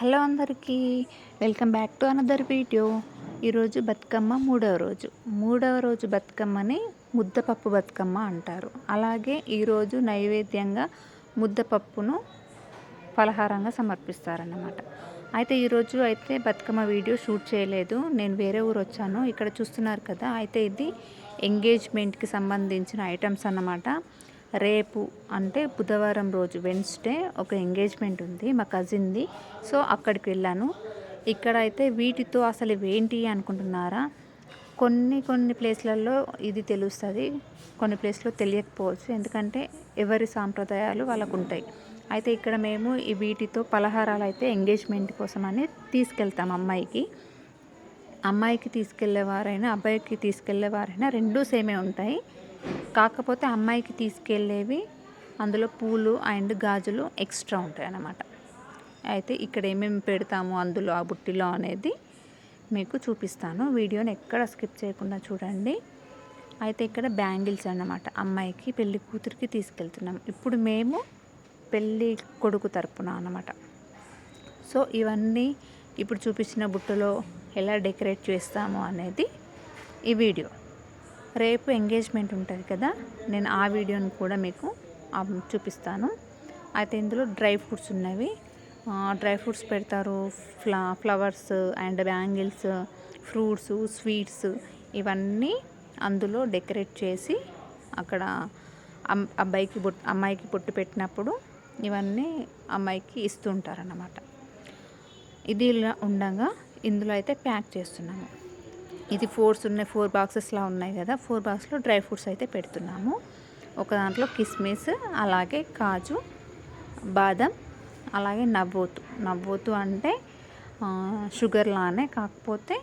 Hello అందరికీ welcome back to another video. ఈరోజు బతుకమ్మ మూడవ రోజు. మూడవ రోజు బతుకమ్మని ముద్దపప్పు బతుకమ్మ అంటారు. అలాగే ఈరోజు నైవేద్యంగా ముద్దపప్పును పలహారంగా సమర్పిస్తారన్నమాట. అయితే ఈరోజు అయితే బతుకమ్మ వీడియో షూట్ చేయలేదు. నేను వేరే ఊరు వచ్చాను. ఇక్కడ చూస్తున్నారు కదా అయితే ఇది ఎంగేజ్మెంట్కి సంబంధించిన ఐటమ్స్ అన్నమాట. రేపు అంటే బుధవారం రోజు వెన్స్డే ఒక ఎంగేజ్మెంట్ ఉంది మా కజిన్ది సో అక్కడికి వెళ్ళాను. ఇక్కడ అయితే వీటితో అసలు ఏంటి అనుకుంటున్నారా? కొన్ని కొన్ని ప్లేస్లలో ఇది తెలుస్తుంది కొన్ని ప్లేస్లో తెలియకపోవచ్చు. ఎందుకంటే ఎవరి సాంప్రదాయాలు వాళ్ళకు ఉంటాయి అయితే ఇక్కడ మేము ఈ వీటితో పలహారాలు అయితే ఎంగేజ్మెంట్ కోసం అని తీసుకెళ్తాం అమ్మాయికి. అమ్మాయికి తీసుకెళ్ళేవారైనా అబ్బాయికి తీసుకెళ్ళేవారైనా రెండూ సేమే ఉంటాయి. కాకపోతే అమ్మాయికి తీసుకెళ్ళేవి అందులో పూలు అండ్ గాజులు ఎక్స్ట్రా ఉంటాయి అన్నమాట అయితే ఇక్కడ ఏమేమి పెడతాము అందులో ఆ బుట్టిలో అనేది మీకు చూపిస్తాను. వీడియోని ఎక్కడ స్కిప్ చేయకుండా చూడండి. అయితే ఇక్కడ బ్యాంగిల్స్ అన్నమాట. అమ్మాయికి పెళ్ళి కూతురికి తీసుకెళ్తున్నాం. ఇప్పుడు మేము పెళ్ళి కొడుకు తరపున అన్నమాట. సో ఇవన్నీ ఇప్పుడు చూపించిన బుట్టలో ఎలా డెకరేట్ చేస్తాము అనేది ఈ వీడియో. రేపు ఎంగేజ్మెంట్ ఉంటుంది కదా నేను ఆ వీడియోని కూడా మీకు చూపిస్తాను. అయితే ఇందులో డ్రై ఫ్రూట్స్ ఉన్నవి. డ్రై ఫ్రూట్స్ పెడతారు ఫ్లా flowers and bangles fruits sweets ఇవన్నీ అందులో డెకరేట్ చేసి అక్కడ అబ్బాయికి బొట్టు అమ్మాయికి బొట్టు పెట్టినప్పుడు ఇవన్నీ అమ్మాయికి ఇస్తుంటారన్నమాట. ఇది ఇలా ఉండగా ఇందులో అయితే ప్యాక్ చేస్తున్నాము. ఇది ఫోర్స్ ఉన్నాయి ఫోర్ బాక్సెస్లా ఉన్నాయి కదా ఫోర్ బాక్స్లో డ్రై ఫ్రూట్స్ అయితే పెడుతున్నాము. ఒక దాంట్లో కిస్మిస్ అలాగే కాజు బాదం అలాగే నవ్వోతు. నవ్వోతు అంటే షుగర్ లానే కాకపోతే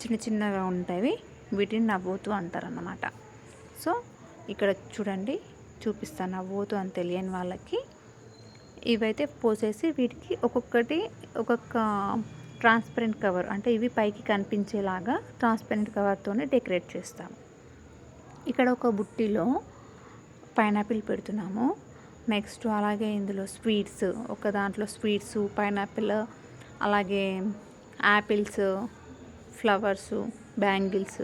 చిన్న చిన్నగా ఉంటాయి. వీటిని నవ్వోతు అంటారన్నమాట. సో ఇక్కడ చూడండి చూపిస్తాను నవ్వోతు అని తెలియని వాళ్ళకి. ఇవైతే పోసేసి వీటికి ఒక్కొక్కటి ఒక్కొక్క ట్రాన్స్పరెంట్ కవర్ అంటే ఇవి పైకి కనిపించేలాగా ట్రాన్స్పరెంట్ కవర్తోనే డెకరేట్ చేస్తాము. ఇక్కడ ఒక బుట్టిలో పైనాపిల్ పెడుతున్నాము. నెక్స్ట్ అలాగే ఇందులో స్వీట్స్ ఒక దాంట్లో స్వీట్స్ పైనాపిల్ అలాగే యాపిల్స్ ఫ్లవర్స్ బ్యాంగిల్స్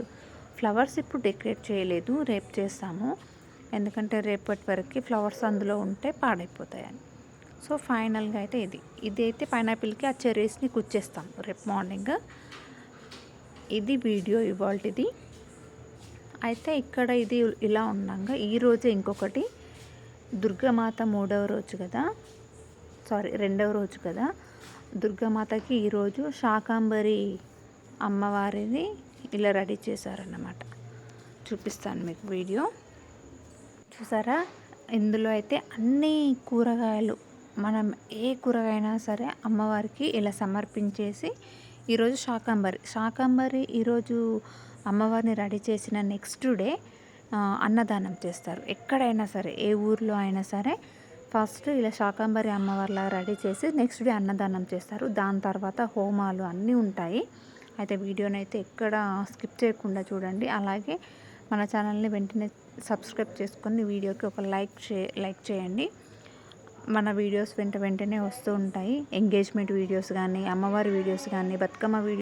ఫ్లవర్స్ ఇప్పుడు డెకరేట్ చేయలేదు రేపు చేస్తాము. ఎందుకంటే రేపటి వరకు ఫ్లవర్స్ అందులో ఉంటే పాడైపోతాయని. సో ఫైనల్గా అయితే ఇది. ఇది అయితే పైనాపిల్కి ఆ చెర్రీస్ని కుచ్చేస్తాం. రేపు మార్నింగ్ ఇది వీడియో ఇవాళది అయితే ఇక్కడ ఇది ఇలా ఉండగా ఈరోజే ఇంకొకటి. దుర్గామాత మూడవ రోజు కదా? సారీ రెండవ రోజు కదా? దుర్గామాతకి ఈరోజు శాకాంబరి అమ్మవారిని ఇలా రెడీ చేశారన్నమాట. చూపిస్తాను మీకు వీడియో. చూసారా? ఇందులో అయితే అన్ని కూరగాయలు మనం ఏ కూరగాయనా సరే అమ్మవారికి ఇలా సమర్పించేసి ఈరోజు శాకాంబరి శాకాంబరి ఈరోజు అమ్మవారిని రెడీ చేసిన నెక్స్ట్ డే అన్నదానం చేస్తారు. ఎక్కడైనా సరే ఏ ఊర్లో అయినా సరే ఫస్ట్ ఇలా శాకాంబరి అమ్మవారిలా రెడీ చేసి నెక్స్ట్ డే అన్నదానం చేస్తారు. దాని తర్వాత హోమాలు అన్నీ ఉంటాయి. అయితే వీడియోని అయితే ఎక్కడ స్కిప్ చేయకుండా చూడండి. అలాగే మన ఛానల్ని వెంటనే సబ్స్క్రైబ్ చేసుకొని వీడియోకి ఒక లైక్ చే లైక్ చేయండి. మన వీడియోస్ వెంట వెంటనే వస్తూ ఉంటాయి. ఎంగేజ్మెంట్ వీడియోస్ కానీ అమ్మవారి వీడియోస్ కానీ బతుకమ్మ వీడియో